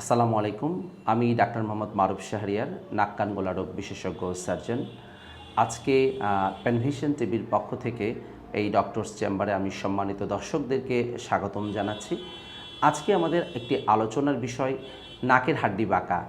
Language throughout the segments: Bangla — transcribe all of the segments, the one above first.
আসসালামু আলাইকুম। আমি ডাক্তার মোহাম্মদ মারুফ শাহরিয়ার, নাক কান গলা রোগ বিশেষজ্ঞ সার্জন। আজকে পেনভিশন টিভির পক্ষ থেকে এই ডক্টরস চেম্বারে আমি সম্মানিত দর্শকদেরকে স্বাগতম জানাচ্ছি। আজকে আমাদের একটি আলোচনার বিষয়, নাকের হাড্ডি বাঁকা।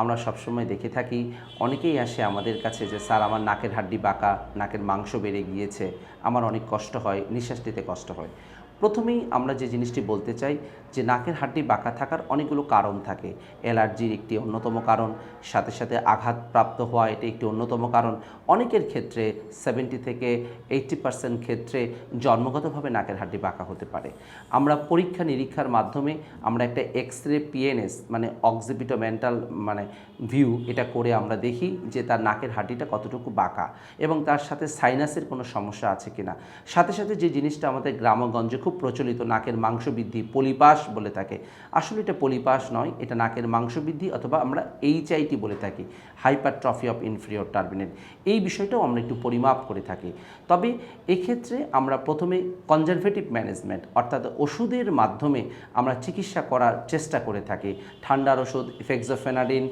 আমরা সবসময় দেখে থাকি, অনেকেই আসে আমাদের কাছে যে, স্যার, আমার নাকের হাড্ডি বাঁকা, নাকের মাংস বেড়ে গিয়েছে, আমার অনেক কষ্ট হয়, নিঃশ্বাস নিতে কষ্ট হয়। প্রথমেই আমরা যে জিনিসটি বলতে চাই যে নাকের হাড্ডি বাঁকা থাকার অনেকগুলো কারণ থাকে। অ্যালার্জির একটি অন্যতম কারণ, সাথে সাথে আঘাতপ্রাপ্ত হওয়া এটি একটি অন্যতম কারণ। অনেকের ক্ষেত্রে সেভেন্টি থেকে এইট্টি পার্সেন্ট ক্ষেত্রে জন্মগতভাবে নাকের হাড্ডি বাঁকা হতে পারে। আমরা পরীক্ষা নিরীক্ষার মাধ্যমে আমরা একটা এক্স রে পিএনএস মানে অক্সিপিটোমেন্টাল মানে ভিউ এটা করে আমরা দেখি যে তার নাকের হাড্ডিটা কতটুকু বাঁকা এবং তার সাথে সাইনাসের কোনো সমস্যা আছে কিনা। সাথে সাথে যে জিনিসটা আমাদের গ্রামগঞ্জে খুব প্রচলিত, নাকের মাংস বৃদ্ধি পলিপাস বলে থাকে আসলে এটা পলিপাস নয়, এটা নাকের মাংস বৃদ্ধি অথবা আমরা এইচআইটি বলে থাকি হাইপারট্রফি অফ ইনফ্রিয়র টার্বিনেট এই বিষয়টাও আমরা একটু পরিমাপ করে থাকি। তবে এক্ষেত্রে আমরা প্রথমে কনজারভেটিভ ম্যানেজমেন্ট অর্থাৎ ওষুধের মাধ্যমে আমরা চিকিৎসা করার চেষ্টা করে থাকি। ঠান্ডার ওষুধ ফেক্সোফেনাডিন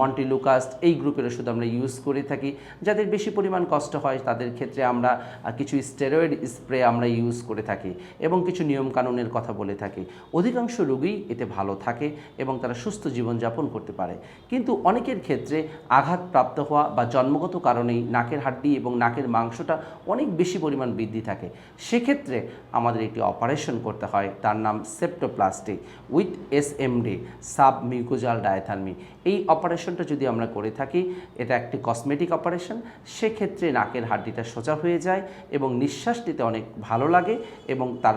মন্টিলুকাস্ট এই গ্রুপের ওষুধ আমরা ইউজ করে থাকি। যাদের বেশি পরিমাণ কষ্ট হয়, তাদের ক্ষেত্রে আমরা কিছু স্টেরয়েড স্প্রে আমরা ইউজ করে থাকি। এবং কিছু নিয়মকানুনের কথা বলে থাকি। অধিকাংশ রোগী এতে ভালো থাকে এবং তারা সুস্থ জীবনযাপন করতে পারে। কিন্তু অনেকের ক্ষেত্রে আঘাতপ্রাপ্ত হওয়া বা জন্মগত কারণেই নাকের হাড্ডি এবং নাকের মাংসটা অনেক বেশি পরিমাণ বৃদ্ধি থাকে। সেক্ষেত্রে আমাদের একটি অপারেশন করতে হয়, তার নাম septoplasty, with S MD sub mucosal diathermy. এই অপারেশনটা যদি আমরা করে থাকি, এটা একটি কসমেটিক অপারেশন। সেক্ষেত্রে নাকের হাড্ডিটা সোজা হয়ে যায় এবং নিঃশ্বাস নিতে অনেক ভালো লাগে এবং তার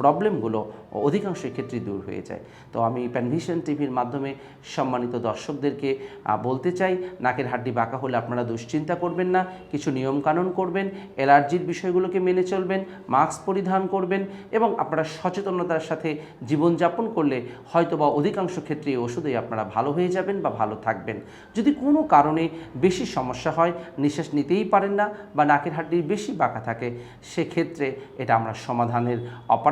প্রবলেমগুলো অধিকাংশ ক্ষেত্রেই দূর হয়ে যায়। তো আমি প্যানভিশন টিভির মাধ্যমে সম্মানিত দর্শকদেরকে বলতে চাই, নাকের হাড্ডি বাঁকা হলে আপনারা দুশ্চিন্তা করবেন না, কিছু নিয়মকানুন করবেন, অ্যালার্জির বিষয়গুলোকে মেনে চলবেন, মাস্ক পরিধান করবেন এবং আপনারা সচেতনতার সাথে জীবনযাপন করলে হয়তো বা অধিকাংশ ক্ষেত্রে এই ওষুধেই আপনারা ভালো হয়ে যাবেন বা ভালো থাকবেন। যদি কোনো কারণে বেশি সমস্যা হয়, নিঃশ্বাস নিতেই পারেন না বা নাকের হাড্ডি বেশি বাঁকা থাকে, সেক্ষেত্রে এটা আমরা সমাধানের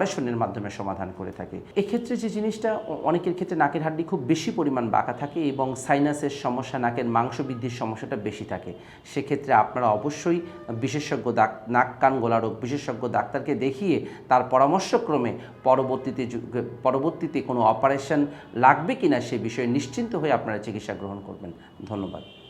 অপারেশনের মাধ্যমে সমাধান করে থাকে। এক্ষেত্রে যে জিনিসটা, অনেকের ক্ষেত্রে নাকের হাড্ডি খুব বেশি পরিমাণ বাঁকা থাকে এবং সাইনাসের সমস্যা, নাকের মাংস বৃদ্ধির সমস্যাটা বেশি থাকে। সেক্ষেত্রে আপনারা অবশ্যই বিশেষজ্ঞ ডাক, নাক কান গলা রোগ বিশেষজ্ঞ ডাক্তারকে দেখিয়ে তার পরামর্শক্রমে পরবর্তীতে পরবর্তীতে কোনো অপারেশন লাগবে কিনা সে বিষয়ে নিশ্চিন্ত হয়ে আপনারা চিকিৎসা গ্রহণ করবেন। ধন্যবাদ।